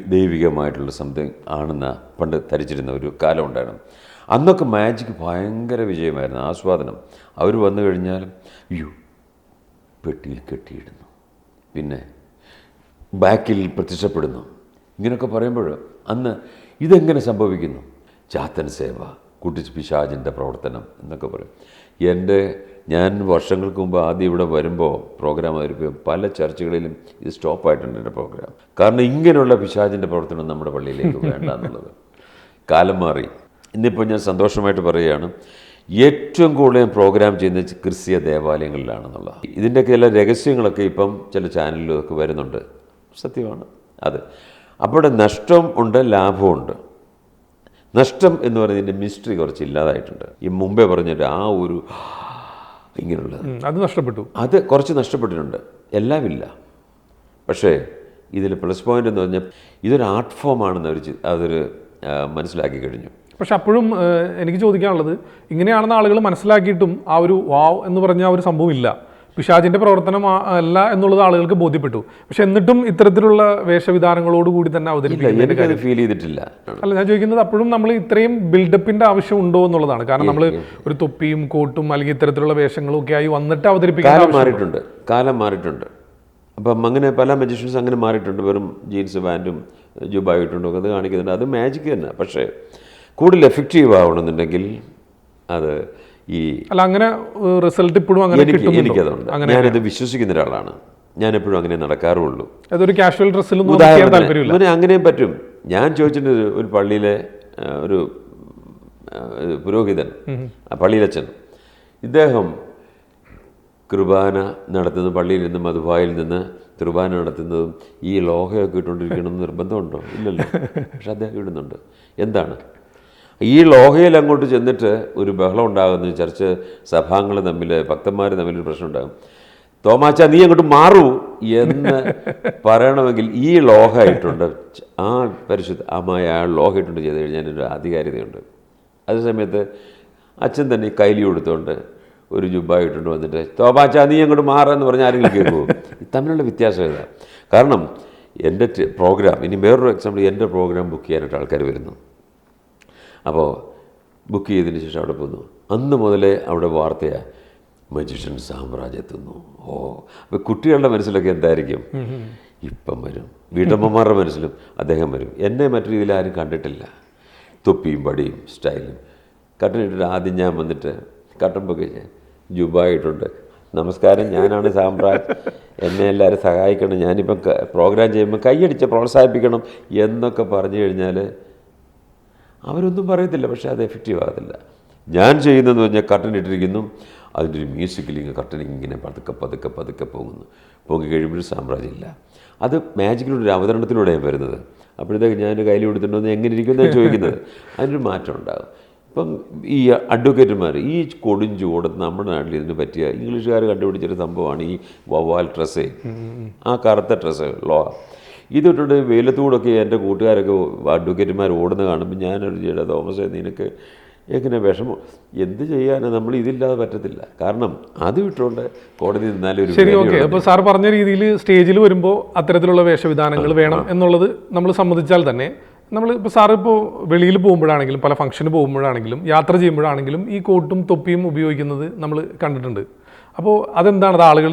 ദൈവികമായിട്ടുള്ള സംതിങ് ആണെന്ന് പണ്ട് ധരിച്ചിരുന്ന ഒരു കാലം ഉണ്ടായിരുന്നു. അന്നൊക്കെ മാജിക് ഭയങ്കര വിജയമായിരുന്നു ആസ്വാദനം. അവർ വന്നു കഴിഞ്ഞാൽ അയ്യോ പെട്ടിയിൽ കെട്ടിയിടുന്നു. പിന്നെ ബാക്കിൽ പ്രത്യക്ഷപ്പെടുന്നു. ഇങ്ങനെയൊക്കെ പറയുമ്പോൾ അന്ന് ഇതെങ്ങനെ സംഭവിക്കുന്നു? ചാത്തൻ സേവ കുട്ടി പിശാജിന്റെ പ്രവർത്തനം എന്നൊക്കെ പറയും. എന്റെ ഞാൻ വർഷങ്ങൾക്ക് മുമ്പ് ആദ്യം ഇവിടെ വരുമ്പോൾ പ്രോഗ്രാം അവതരിപ്പിക്കും പല ചർച്ചകളിലും ഇത് സ്റ്റോപ്പായിട്ടുണ്ട് എന്റെ പ്രോഗ്രാം കാരണം ഇങ്ങനെയുള്ള പിശാജിന്റെ പ്രവർത്തനം നമ്മുടെ പള്ളിയിലേക്ക് വേണ്ട എന്നുള്ളത്. കാലം മാറി. ഇന്നിപ്പോൾ ഞാൻ സന്തോഷമായിട്ട് പറയുകയാണ്. ഏറ്റവും കൂടുതൽ പ്രോഗ്രാം ചെയ്യുന്നത് ക്രിസ്തീയ ദേവാലയങ്ങളിലാണെന്നുള്ള. ഇതിന്റെയൊക്കെ ചില രഹസ്യങ്ങളൊക്കെ ഇപ്പം ചില ചാനലിലൊക്കെ വരുന്നുണ്ട്. സത്യമാണ്. അത്. അപ്പോൾ നഷ്ടം ഉണ്ട് ലാഭമുണ്ട് നഷ്ടം എന്ന് പറയുന്നതിന്റെ മിസ്റ്ററി കുറച്ച് ഇല്ലാതായിട്ടുണ്ട്. ഈ മുമ്പേ പറഞ്ഞിട്ട് ആ ഒരു ഇങ്ങനെയുള്ളത്. അത് നഷ്ടപ്പെട്ടു. അത് കുറച്ച് നഷ്ടപ്പെട്ടിട്ടുണ്ട്. എല്ലാം ഇല്ല പക്ഷേ ഇതിൽ പ്ലസ് പോയിന്റ് എന്ന് പറഞ്ഞാൽ ഇതൊരു ആർട്ട് ഫോമാണെന്ന് അവർ അതൊരു മനസ്സിലാക്കി കഴിഞ്ഞു. പക്ഷെ അപ്പോഴും എനിക്ക് ചോദിക്കാനുള്ളത് ഇങ്ങനെയാണെന്ന് ആളുകൾ മനസ്സിലാക്കിയിട്ടും ആ ഒരു വാവ് എന്ന് പറഞ്ഞ ആ ഒരു സംഭവം ഇല്ല. പിശാചിന്റെ പ്രവർത്തനം അല്ല എന്നുള്ളത് ആളുകൾക്ക് ബോധ്യപ്പെട്ടു. പക്ഷെ എന്നിട്ടും ഇത്തരത്തിലുള്ള വേഷവിധാനങ്ങളോട് കൂടി തന്നെ അവതരിപ്പിക്കുന്നു ഫീൽ ചെയ്തിട്ടില്ല. അല്ല ഞാൻ ചോദിക്കുന്നത് അപ്പോഴും നമ്മൾ ഇത്രയും ബിൽഡപ്പിന്റെ ആവശ്യം ഉണ്ടോ എന്നുള്ളതാണ്. കാരണം നമ്മൾ ഒരു തൊപ്പിയും കോട്ടും അല്ലെങ്കിൽ ഇത്തരത്തിലുള്ള വേഷങ്ങളും ഒക്കെ ആയി വന്നിട്ട് അവതരിപ്പിക്കാൻ മാറിയിട്ടുണ്ട് കാലം മാറിയിട്ടുണ്ട്. അപ്പം അങ്ങനെ പല മജീഷ്യൻസ് അങ്ങനെ മാറിയിട്ടുണ്ട്. വെറും ജീൻസ് പാന്റും ജുബായിട്ടുണ്ടോ അത് കാണിക്കുന്നുണ്ട്. അത് മാജിക് തന്നെ. പക്ഷേ കൂടുതൽ എഫക്റ്റീവ് ആവണമെന്നുണ്ടെങ്കിൽ അത് ഈ അല്ല അങ്ങനെ റിസൾട്ട് ഇപ്പോഴും അങ്ങനെ എനിക്ക് എനിക്കതുണ്ട്. ഞാനത് വിശ്വസിക്കുന്ന ഒരാളാണ്. ഞാൻ എപ്പോഴും അങ്ങനെ നടക്കാറുള്ളൂ. അതൊരു കാഷ്വൽ ഡ്രസ്സിലും ഉദാഹരണം അങ്ങനെയും പറ്റും. ഞാൻ ചോദിച്ചിട്ടുണ്ട് ഒരു- പള്ളിയിലെ ഒരു പുരോഹിതൻ പള്ളിയിലച്ഛൻ ഇദ്ദേഹം കുർബാന നടത്തുന്ന പള്ളിയിൽ നിന്ന് മധുബായിൽ നിന്ന് കുർബാന നടത്തുന്നതും ഈ ലോഹയൊക്കെ ഇട്ടുകൊണ്ടിരിക്കണം എന്ന് നിർബന്ധമുണ്ടോ? ഇല്ലല്ലോ. പക്ഷെ അദ്ദേഹം ഇടുന്നുണ്ട്. എന്താണ്? ഈ ലോഹയിൽ അങ്ങോട്ട് ചെന്നിട്ട് ഒരു ബഹളം ഉണ്ടാകുന്നു. ചർച്ച് സഭാംഗങ്ങൾ തമ്മിൽ ഭക്തന്മാർ തമ്മിൽ ഒരു പ്രശ്നം ഉണ്ടാകും. തോമാച്ച നീ അങ്ങോട്ട് മാറൂ എന്ന് പറയണമെങ്കിൽ ഈ ലോഹ ഇട്ടുണ്ട് ആ പരിശുദ്ധ അമ്മായ ആ ലോഹയിട്ടുണ്ട് ചെയ്ത് കഴിഞ്ഞാൽ ഒരു ആധികാരികതയുണ്ട്. അതേ സമയത്ത് അച്ഛൻ തന്നെ കൈലി കൊടുത്തുകൊണ്ട് ഒരു ജുബായിട്ടുണ്ട് ഇട്ടുകൊണ്ട് വന്നിട്ട് തോമാച്ച നീ അങ്ങോട്ട് മാറാന്ന് പറഞ്ഞാൽ ആരെങ്കിലും കേൾക്കുമോ തമ്മിലുള്ള വ്യത്യാസം ഇതാണ് കാരണം എന്റെ പ്രോഗ്രാം ഇനി വേറൊരു എക്സാമ്പിൾ എന്റെ പ്രോഗ്രാം ബുക്ക് ചെയ്യാനായിട്ട് ആൾക്കാർ വരുന്നു. അപ്പോൾ ബുക്ക് ചെയ്തതിന് ശേഷം അവിടെ പോന്നു. അന്ന് മുതലേ അവിടെ വാർത്തയാണ് മജിഷ്യൻ സാമ്രാജ്യത്തുന്നു ഓ അപ്പോൾ കുട്ടികളുടെ മനസ്സിലൊക്കെ എന്തായിരിക്കും? ഇപ്പം വരും. വീട്ടമ്മമാരുടെ മനസ്സിലും അദ്ദേഹം വരും. എന്നെ മറ്റു രീതിയിൽ ആരും കണ്ടിട്ടില്ല. തൊപ്പിയും പടിയും സ്റ്റൈലും. കട്ടനിട്ടിട്ട് ആദ്യം ഞാൻ വന്നിട്ട് കട്ടൻ പൊക്കിച്ച് ജുബായിട്ടുണ്ട് നമസ്കാരം ഞാനാണ് സാമ്രാജ്. എന്നെ എല്ലാവരും സഹായിക്കണം. ഞാനിപ്പം പ്രോഗ്രാം ചെയ്യുമ്പോൾ കൈയടിച്ച് പ്രോത്സാഹിപ്പിക്കണം എന്നൊക്കെ പറഞ്ഞു കഴിഞ്ഞാൽ അവരൊന്നും പറയത്തില്ല പക്ഷേ അത് എഫക്റ്റീവ് ആകത്തില്ല. ഞാൻ ചെയ്യുന്നതെന്ന് പറഞ്ഞാൽ കർട്ടൻ ഇട്ടിരിക്കുന്നു. അതിന്റെ ഒരു മ്യൂസിക്കിൽ ഇങ്ങനെ കർട്ടൻ ഇങ്ങനെ പതുക്കെ പതുക്കെ പതുക്കെ പോകുന്നു. പൊങ്ങി കഴിയുമ്പോഴും സാമ്രാജ്യമില്ല അത് മാജിക്കിലൂടെ ഒരു അവതരണത്തിലൂടെയാണ് വരുന്നത്. അപ്പോഴത്തേക്ക് ഞാൻ കയ്യിൽ കൊടുത്തിട്ടുണ്ടെന്ന് എങ്ങനെ ഇരിക്കുമെന്നാണ് ഞാൻ ചോദിക്കുന്നത്. അതിനൊരു മാറ്റം ഉണ്ടാകും. ഇപ്പം ഈ അഡ്വക്കേറ്റുമാർ ഈ കൊടും ചൂടത്ത് നമ്മുടെ നാട്ടിൽ ഇതിന് പറ്റിയ ഇംഗ്ലീഷുകാർ കണ്ടുപിടിച്ചൊരു സംഭവമാണ് ഈ വവ്വാൽ ഡ്രസ്സേ ആ കറുത്ത ഡ്രസ്സ് ലോ ഇതിട്ടുണ്ട് വെയിലത്തൂടൊക്കെ എന്റെ കൂട്ടുകാരൊക്കെ അഡ്വക്കേറ്റുമാർ ഓടുന്ന കാണുമ്പോൾ ഞാനൊരു ചെയ്യട തോമസ് നിനക്ക് എങ്ങനെ വിഷമം? എന്ത് ചെയ്യാനാണ് നമ്മൾ ഇതില്ലാതെ പറ്റത്തില്ല. കാരണം അത് വിട്ടുകൊണ്ട് കോടതി നിന്നാലും ശരി. ഓക്കെ. അപ്പോൾ സാർ പറഞ്ഞ രീതിയിൽ സ്റ്റേജിൽ വരുമ്പോൾ അത്തരത്തിലുള്ള വേഷവിധാനങ്ങൾ വേണം എന്നുള്ളത് നമ്മൾ സമ്മതിച്ചാൽ തന്നെ. നമ്മൾ ഇപ്പോൾ സാർ ഇപ്പോൾ വെളിയിൽ പോകുമ്പോഴാണെങ്കിലും പല ഫംഗ്ഷന് പോകുമ്പോഴാണെങ്കിലും യാത്ര ചെയ്യുമ്പോഴാണെങ്കിലും ഈ കോട്ടും തൊപ്പിയും ഉപയോഗിക്കുന്നത് നമ്മൾ കണ്ടിട്ടുണ്ട്. അപ്പോൾ അതെന്താണ്? അത് ആളുകൾ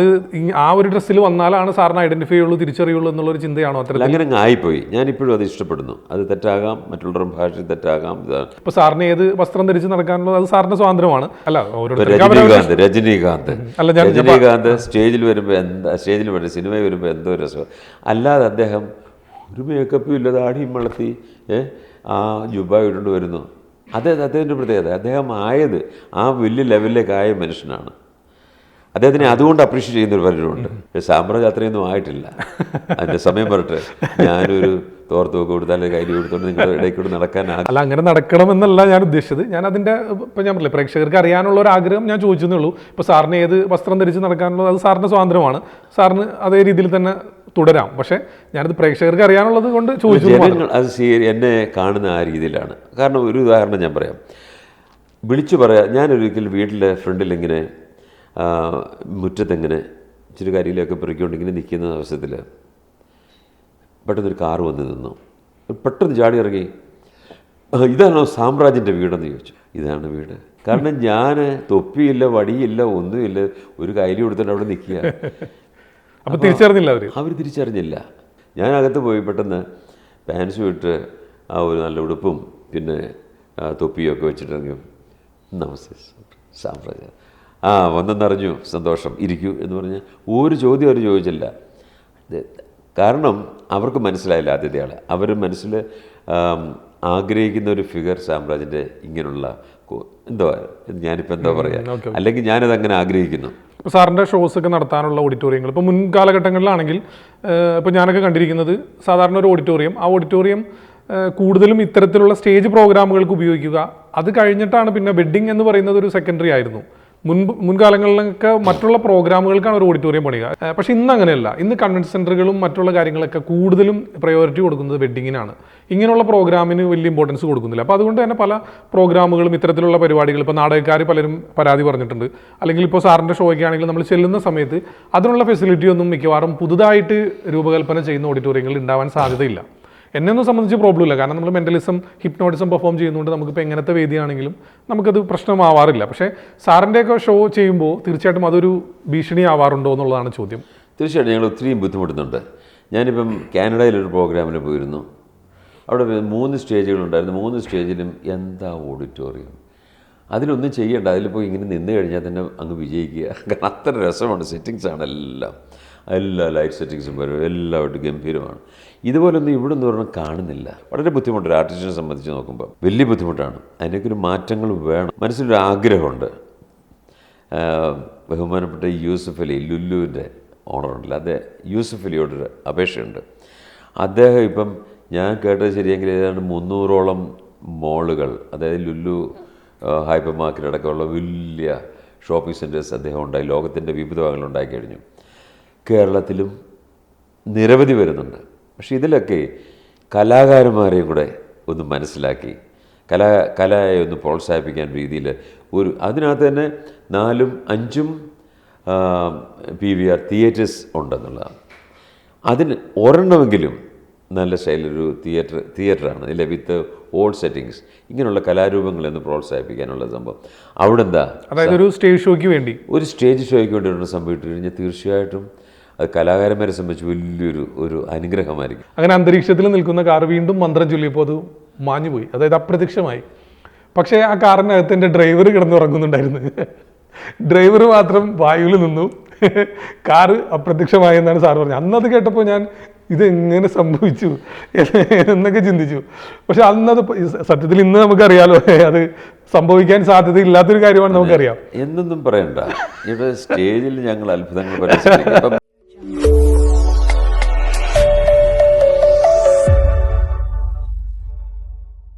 ആ ഒരു ഡ്രസ്സിൽ വന്നാലാണ് സാറിന് ഐഡന്റിഫൈ ഉള്ളൂ തിരിച്ചറിയുള്ളൂ എന്നുള്ളൊരു ചിന്തയാണോ അത്ര അങ്ങനെ അങ്ങ് ആയിപ്പോയി. ഞാനിപ്പോഴും അത് ഇഷ്ടപ്പെടുന്നു. അത് തെറ്റാകാം മറ്റുള്ളവരുടെ ഭാഷ തെറ്റാകാം ഇതാണ് ഇപ്പോൾ സാറിന് ഏത് വസ്ത്രം ധരിച്ച് നടക്കാനുള്ളത് അത് സാറിന്റെ സ്വാതന്ത്ര്യമാണ്. അല്ല രജനീകാന്ത് രജനീകാന്ത്. അല്ല, രജനീകാന്ത് സ്റ്റേജിൽ വരുമ്പോൾ എന്താ സ്റ്റേജിൽ വരുമ്പോൾ സിനിമ വരുമ്പോൾ എന്തോ രസം. അല്ലാതെ അദ്ദേഹം ഒരു മേക്കപ്പും ഇല്ല താടിയും വളർത്തി ആ ജുബ ഇട്ടുകൊണ്ട് വരുന്നു. അതെ അദ്ദേഹത്തിന്റെ പ്രത്യേകത. അദ്ദേഹം ആയത് ആ വലിയ ലെവലിലേക്ക് ആയ മനുഷ്യനാണ്. അദ്ദേഹത്തിനെ അതുകൊണ്ട് അപ്രീഷിയേറ്റ് ചെയ്യുന്ന ഒരു പലരുമുണ്ട് സാമ്രാജ്യം അത്രയൊന്നും ആയിട്ടില്ല. അതിന്റെ സമയം പറട്ടെ ഞാനൊരു തോർത്തൊക്കെ കൊടുത്താൽ കയ്യിൽ കൊടുത്തോണ്ട് നിങ്ങളുടെ ഇടയിൽ കൂടെ നടക്കാൻ അല്ല അങ്ങനെ നടക്കണമെന്നല്ല ഞാൻ ഉദ്ദേശിച്ചത്. ഞാൻ അതിന്റെ ഇപ്പൊ ഞാൻ പറഞ്ഞില്ലേ പ്രേക്ഷകർക്ക് അറിയാനുള്ള ഒരു ആഗ്രഹം ഞാൻ ചോദിച്ചെന്നേ ഉള്ളൂ. ഇപ്പൊ സാറിന് ഏത് വസ്ത്രം ധരിച്ച് നടക്കാനുള്ളത് അത് സാറിന്റെ സ്വാതന്ത്ര്യമാണ്. സാറിന് അതേ രീതിയിൽ തന്നെ തുടരാം. പക്ഷേ ഞാനത് പ്രേക്ഷകർക്ക് അറിയാനുള്ളത് കൊണ്ട് ചോദിച്ചു ജനങ്ങൾ അത് സ്വീ എന്നെ കാണുന്ന ആ രീതിയിലാണ്. കാരണം ഒരു ഉദാഹരണം ഞാൻ പറയാം. വിളിച്ചു പറയാം ഞാനൊരിക്കൽ വീട്ടിലെ ഫ്രണ്ടിൽ ഇങ്ങനെ മുറ്റത്തിങ്ങനെ ഇച്ചിരി കരിയിലൊക്കെ പെറുക്കിക്കൊണ്ട് ഇങ്ങനെ നിൽക്കുന്ന അവസരത്തിൽ പെട്ടെന്നൊരു കാറ് വന്ന് നിന്നു. പെട്ടെന്ന് ചാടി ഇറങ്ങി. "ആ, ഇതാണോ സാമ്രാജ്യന്റെ വീടെന്ന് ചോദിച്ചു. ഇതാണ് വീട്. കാരണം ഞാൻ തൊപ്പിയില്ല വടിയില്ല ഒന്നുമില്ല ഒരു കൈലി കൊടുത്തിട്ട് അവിടെ നിൽക്കുക. അപ്പോൾ തിരിച്ചറിഞ്ഞില്ല അവർ അവർ തിരിച്ചറിഞ്ഞില്ല. ഞാൻ അകത്ത് പോയി പെട്ടെന്ന് പാൻസും വിട്ട് ആ ഒരു നല്ല ഉടുപ്പും പിന്നെ തൊപ്പിയൊക്കെ വെച്ചിട്ടിറങ്ങി നമസ്തേ സാമ്രാജ്യ. ആ വന്നെന്നറിഞ്ഞു. സന്തോഷം. ഇരിക്കൂ എന്ന് പറഞ്ഞ് ഒരു ചോദ്യം അവർ ചോദിച്ചില്ല. കാരണം അവർക്ക് മനസ്സിലായില്ല ആദ്യത്തെ ആൾ. അവർ മനസ്സിൽ ആഗ്രഹിക്കുന്ന ഒരു ഫിഗർ സാമ്രാജ്യന്റെ ഇങ്ങനെയുള്ള എന്തോ ഞാനിപ്പോൾ എന്തോ പറയുക അല്ലെങ്കിൽ ഞാനത് അങ്ങനെ ആഗ്രഹിക്കുന്നു. ഇപ്പോൾ സാറിന്റെ ഷോസ് ഒക്കെ നടത്താനുള്ള ഓഡിറ്റോറിയങ്ങൾ ഇപ്പോൾ മുൻ കാലഘട്ടങ്ങളിലാണെങ്കിൽ ഇപ്പോൾ ഇപ്പൊ ഞാനൊക്കെ കണ്ടിരിക്കുന്നത് സാധാരണ ഒരു ഓഡിറ്റോറിയം ആ ഓഡിറ്റോറിയം കൂടുതലും ഇത്തരത്തിലുള്ള സ്റ്റേജ് പ്രോഗ്രാമുകൾക്ക് ഉപയോഗിക്കുക. അത് കഴിഞ്ഞിട്ടാണ് പിന്നെ വെഡ്ഡിങ് എന്ന് പറയുന്നത് ഒരു സെക്കൻഡറി ആയിരുന്നു. മുൻപ് മുൻകാലങ്ങളിലൊക്കെ മറ്റുള്ള പ്രോഗ്രാമുകൾക്കാണ് ഒരു ഓഡിറ്റോറിയം പണിയുക. പക്ഷേ ഇന്ന് അങ്ങനെയല്ല. ഇന്ന് കൺവെൻഷൻ സെന്ററുകളും മറ്റുള്ള കാര്യങ്ങളൊക്കെ കൂടുതലും പ്രയോറിറ്റി കൊടുക്കുന്നത് വെഡിങ്ങിനാണ് ഇങ്ങനെയുള്ള പ്രോഗ്രാമിന് വലിയ ഇമ്പോർട്ടൻസ് കൊടുക്കുന്നില്ല. അപ്പോൾ അതുകൊണ്ട് തന്നെ പല പ്രോഗ്രാമുകളും ഇത്തരത്തിലുള്ള പരിപാടികൾ ഇപ്പോൾ നാടകക്കാർ പലരും പരാതി പറഞ്ഞിട്ടുണ്ട്. അല്ലെങ്കിൽ ഇപ്പോൾ സാറിന്റെ ഷോയ്ക്ക് ആണെങ്കിൽ നമ്മൾ ചെല്ലുന്ന സമയത്ത് അതിനുള്ള ഫെസിലിറ്റി ഒന്നും മിക്കവാറും പുതുതായിട്ട് രൂപകൽപ്പന ചെയ്യുന്ന ഓഡിറ്റോറിയങ്ങളിൽ ഉണ്ടാവാൻ സാധ്യതയില്ല. എന്നെ ഒന്നും സംബന്ധിച്ച് പ്രോബ്ലം ഇല്ല. കാരണം നമ്മൾ മെന്റലിസം ഹിപ്നോട്ടിസം പെർഫോം ചെയ്യുന്നതുകൊണ്ട് നമുക്കിപ്പോൾ എങ്ങനത്തെ വേദിയാണെങ്കിലും നമുക്കത് പ്രശ്നമാവാറില്ല. പക്ഷേ സാറിന്റെയൊക്കെ ഷോ ചെയ്യുമ്പോൾ തീർച്ചയായിട്ടും അതൊരു ഭീഷണി ആവാറുണ്ടോ എന്നുള്ളതാണ് ചോദ്യം. തീർച്ചയായിട്ടും ഞങ്ങൾ ഒത്തിരിയും ബുദ്ധിമുട്ടുന്നുണ്ട്. ഞാനിപ്പം കാനഡയിലൊരു പ്രോഗ്രാമിന് പോയിരുന്നു. അവിടെ മൂന്ന് സ്റ്റേജുകളുണ്ടായിരുന്നു മൂന്ന് സ്റ്റേജിലും എന്താ ഓഡിറ്റോറിയം അതിലൊന്നും ചെയ്യണ്ട. അതിലിപ്പോൾ ഇങ്ങനെ നിന്ന് കഴിഞ്ഞാൽ തന്നെ അങ്ങ് വിജയിക്കുക. കാരണം അത്ര രസമാണ്. സെറ്റിങ്സാണ് എല്ലാം. എല്ലാ ലൈറ്റ് സെറ്റിങ്സും വരും. എല്ലാവരും ഗംഭീരമാണ്. ഇതുപോലൊന്നും ഇവിടെ നിന്ന് പറഞ്ഞാൽ കാണുന്നില്ല. വളരെ ബുദ്ധിമുട്ടൊരു ആർട്ടിസ്റ്റിനെ സംബന്ധിച്ച് നോക്കുമ്പോൾ വലിയ ബുദ്ധിമുട്ടാണ്. അതിനൊക്കെ ഒരു മാറ്റങ്ങൾ വേണം. മനസ്സിലൊരു ആഗ്രഹമുണ്ട്. ബഹുമാനപ്പെട്ട യൂസഫ് അലി ലുല്ലുവിന്റെ ഓണറുണ്ടല്ലോ അത് യൂസഫ് അലിയോടൊരു അപേക്ഷയുണ്ട്. അദ്ദേഹം ഇപ്പം ഞാൻ കേട്ടത് ശരിയെങ്കിൽ ഏതാണ്ട് മുന്നൂറോളം മോളുകൾ അതായത് ലുല്ലു ഹൈപ്പർ മാർക്കറ്റ് അടക്കമുള്ള വലിയ ഷോപ്പിംഗ് സെന്റേഴ്സ് അദ്ദേഹം ഉണ്ടായി ലോകത്തിന്റെ വിവിധ ഭാഗങ്ങളിൽ ഉണ്ടാക്കി കഴിഞ്ഞു. കേരളത്തിലും നിരവധി വരുന്നുണ്ട്. പക്ഷേ ഇതിലൊക്കെ കലാകാരന്മാരെയും കൂടെ ഒന്ന് മനസ്സിലാക്കി. കലാ കലയെ ഒന്ന് പ്രോത്സാഹിപ്പിക്കാൻ രീതിയിൽ ഒരു അതിനകത്ത് തന്നെ നാലും അഞ്ചും പി വി ആർ തിയേറ്റേഴ്സ് ഉണ്ടെന്നുള്ളതാണ്. അതിന് ഒരെണ്ണമെങ്കിലും നല്ല സ്റ്റൈലൊരു തിയേറ്റർ തിയേറ്ററാണ്. ഇല്ല വിത്ത് ഓൾ സെറ്റിങ്സ് ഇങ്ങനെയുള്ള കലാരൂപങ്ങളെ ഒന്ന് പ്രോത്സാഹിപ്പിക്കാനുള്ള സംഭവം. അവിടെ എന്താ അതായത് ഒരു സ്റ്റേജ് ഷോയ്ക്ക് വേണ്ടി. ഒരു സ്റ്റേജ് ഷോയ്ക്ക് വേണ്ടി ഒരു സംഭവം ഇട്ട് കഴിഞ്ഞാൽ തീർച്ചയായിട്ടും അത് കലാകാരന്മാരെ സംബന്ധിച്ച് വലിയൊരു ഒരു അനുഗ്രഹമായിരിക്കും. അങ്ങനെ അന്തരീക്ഷത്തിൽ നിൽക്കുന്ന കാർ വീണ്ടും മന്ത്രം ചൊല്ലിയപ്പോൾ അത് മാഞ്ഞുപോയി. അതായത് അപ്രത്യക്ഷമായി. പക്ഷേ ആ കാറിനകത്ത് എന്റെ ഡ്രൈവർ കിടന്നുറങ്ങുന്നുണ്ടായിരുന്നു. ഡ്രൈവർ മാത്രം വായുവിൽ നിന്നു. കാറ് അപ്രത്യക്ഷമായെന്നാണ് സാർ പറഞ്ഞത്. അന്നത് കേട്ടപ്പോൾ ഞാൻ ഇതെങ്ങനെ എങ്ങനെ സംഭവിച്ചു? എന്നൊക്കെ ചിന്തിച്ചു. പക്ഷെ അന്നത് സത്യത്തിൽ ഇന്ന് നമുക്കറിയാലോ അത് സംഭവിക്കാൻ സാധ്യതയില്ലാത്തൊരു കാര്യമാണ് നമുക്കറിയാം. എന്നൊന്നും പറയണ്ട. ഇവിടെ സ്റ്റേജിൽ ഞങ്ങൾ അത്ഭുതങ്ങൾ